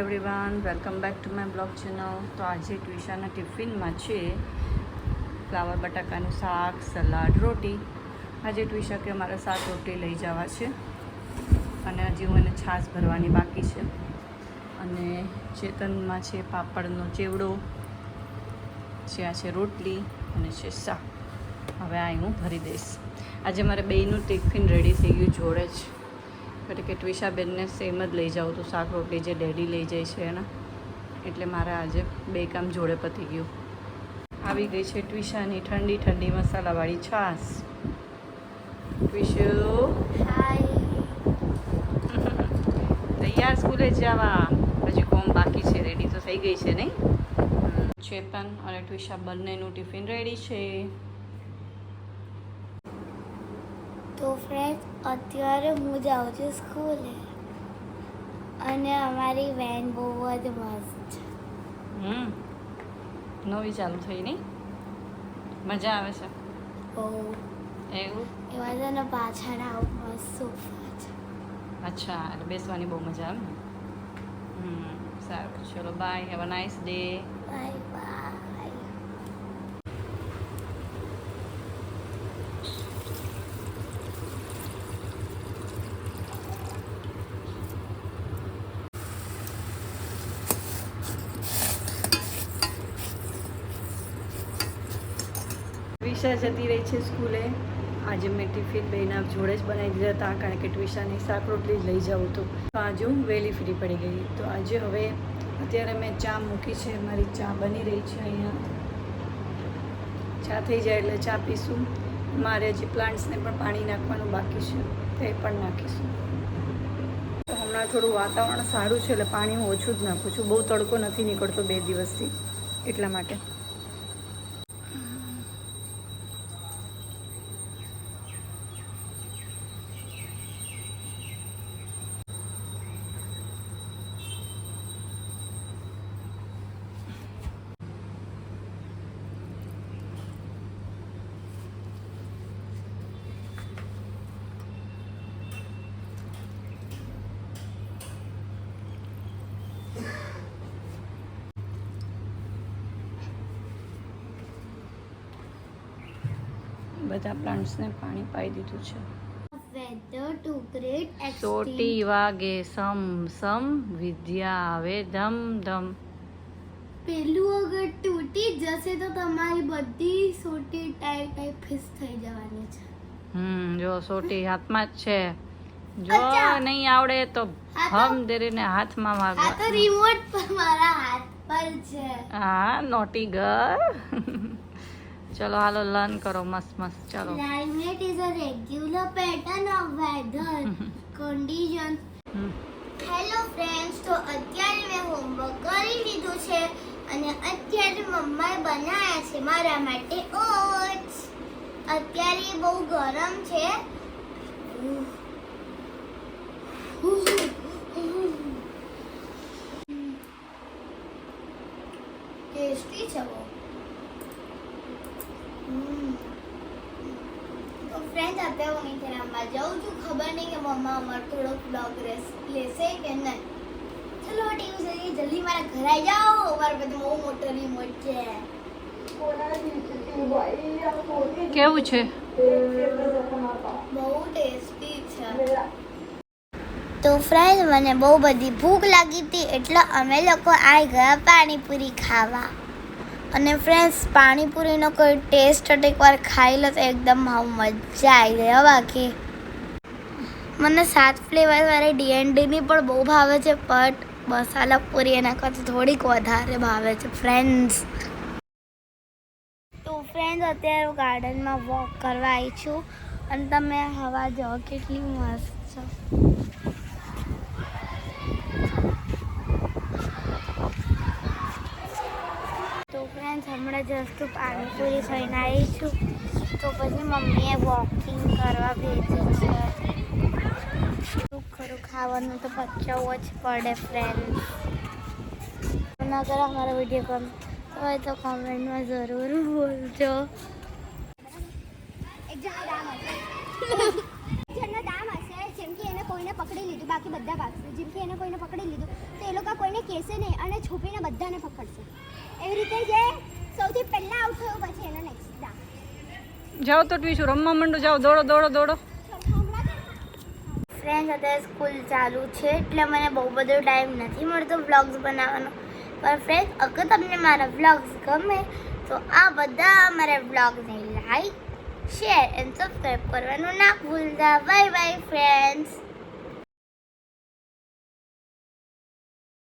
Everyone welcome back to my blog channel તો આજે ટ્યુશનના ટિફિનમાં છે ફ્લાવર બટાકાનું શાક સલાડ રોટી. આજે ટ્વિશા કે મારે સાત રોટી લઈ જવા છે અને હજી મને છાશ ભરવાની બાકી છે. અને ચેતનમાં છે પાપડનો ચેવડો, છે આ છે રોટલી અને છે શાક. હવે આ હું ભરી દઈશ. આજે મારે બેયનું ટિફિન રેડી થઈ ગયું જોડે જ. એટલે કે ટ્વિશાબેનને સેમ જ લઈ જાઉં તો શાક રોટલી જે ડેડી લઈ જાય છે એના. એટલે મારે આજે બે કામ જોડે પતી ગયું. આવી ગઈ છે ટ્વિશાની ઠંડી ઠંડી મસાલાવાળી છાશ. ટ્વિશુ તૈયાર સ્કૂલે જવા. હજી કોમ બાકી છે રેડી તો થઈ ગઈ છે નહીં. ચેતન અને ટ્વિશા બંનેનું ટિફિન રેડી છે. તો ફ્રેન્ડ અત્યારે હું જાઉં છું સ્કૂલે. અને અમારી વેન બહુ જ મસ્ત છે. હમ. નવી ચાલુ થઈ નહીં મજા આવે છે. બહુ. એવું? એમાં છે ને પાછળ આવું મસ્ત સોફા છે. અચ્છા એટલે બેસવાની બહુ મજા આવે ને? હમ સારું. ચલો bye have a nice day bye bye Twisha જતી રહી છે સ્કૂલે. આજે મેં ટિફિન બેના જોડે જ બનાવી દીધા હતા, કારણ કે ટ્વિશાની શાક રોટલી લઈ જાઉં તો. આજે હું વહેલી ફ્રી પડી ગઈ. તો આજે હવે અત્યારે મેં ચા મૂકી છે, મારી ચા બની રહી છે અહીંયા. ચા થઈ જાય એટલે ચા પીશું. મારે હજી પ્લાન્ટ્સને પણ પાણી નાખવાનું બાકી છે, તો પણ નાખીશું. તો હમણાં થોડું વાતાવરણ સારું છે એટલે પાણી હું ઓછું જ નાખું છું. બહુ તડકો નથી નીકળતો બે દિવસથી, એટલા માટે. બધા પ્લાન્ટ્સને પાણી પાઈ દીધું છે. સોટી વાગે સમ સમ વિદ્યા આવે ધમ ધમ. પેલું અગર તૂટી જશે તો તમારી બધી સોટી ટાઈપ ટાઈપ ફિસ થઈ જવાની છે. હમ જો સોટી હાથમાં જ છે. જો નહીં આવડે તો હમ દેરીને હાથમાં આ તો રિમોટ પર મારા હાથ પર છે. હા નોટી ગર ચલો હાલો લર્ન કરો મસ્ત મસ્ત ચલો. Climate is a regular pattern of weather condition. Hello friends તો અત્યારે મેં હોમવર્ક કરી લીધું છે અને અત્યારે મમ્માએ બનાવ્યા છે મારા માટે ઓટ્સ અત્યારે બહુ ગરમ છે ટેસ્ટી છે બહુ હમ. તો ફ્રેન્ડ અત્યારે હું રમવા જાઉં છું. ખબર નહીં કે મમ્મા અમારો થોડો બ્લોગ લેશે કે નહીં. ચલો ટીવી જોઈએ જલ્દી મારા ઘરે આવી જાઓ. અમારે પાસે બહુ મોટો રિમોટ છે કેવું છે? બહુ ટેસ્ટી છે. તો ફ્રેન્ડ મને બહુ બધી ભૂખ લાગી હતી એટલે અમે લોકો આવી ગયા પાણીપુરી ખાવા. અને ફ્રેન્ડ્સ પાણીપુરીનો કોઈ ટેસ્ટ એકવાર ખાઈ લો તો એકદમ હાવ મજા આવી જાય, હો બાકી. મને સાત ફ્લેવરવાળી ડીએનડીની પણ બહુ ભાવે છે બટ મસાલા પૂરી એના કરતાં થોડીક વધારે ભાવે છે ફ્રેન્ડ્સ તો ફ્રેન્ડ્સ અત્યારે હું ગાર્ડનમાં વોક કરવા આવી છું, અને તમે હવા જાઓ, કેટલી મસ્ત છે તો ફ્રેન્ડ્સ હમણાં જસ્ટ પાણીપુરી થઈને આવી છું. તો પછી મમ્મીએ વોકિંગ કરવા ભેજી છે. શું ખરું, ખાવાનું તો પચાવવું જ પડે ફ્રેન્ડ્સ અગર અમારો વીડિયો ગમ હોય તો કોમેન્ટમાં જરૂર બોલજો. જેમ કે એને કોઈને પકડી લીધું, બાકી બધા ભાગશે. જેમ કે એને કોઈને પકડી લીધું કહેશે નહીં અને છુપીને બધાને પકડશે. એવી રીતે જે સૌથી પહેલા આઉટ થયો પછી એનો નેક્સ્ટ ડાન્સ જાઓ તો ટ્વીશું રમવા માંડો જાઓ દોડો દોડો દોડો. ફ્રેન્ડ્સ અત્યારે સ્કૂલ ચાલુ છે એટલે મને બહુ બધો ટાઈમ નથી મળતો વ્લોગ્સ બનાવવાનો. પણ ફ્રેન્ડ અગર તમને મારા વ્લોગ્સ ગમે તો આ બધા મારા વ્લોગને લાઈક શેર એન્ડ સબસ્ક્રાઈબ કરવાનું ના ભૂલતા. Bye bye friends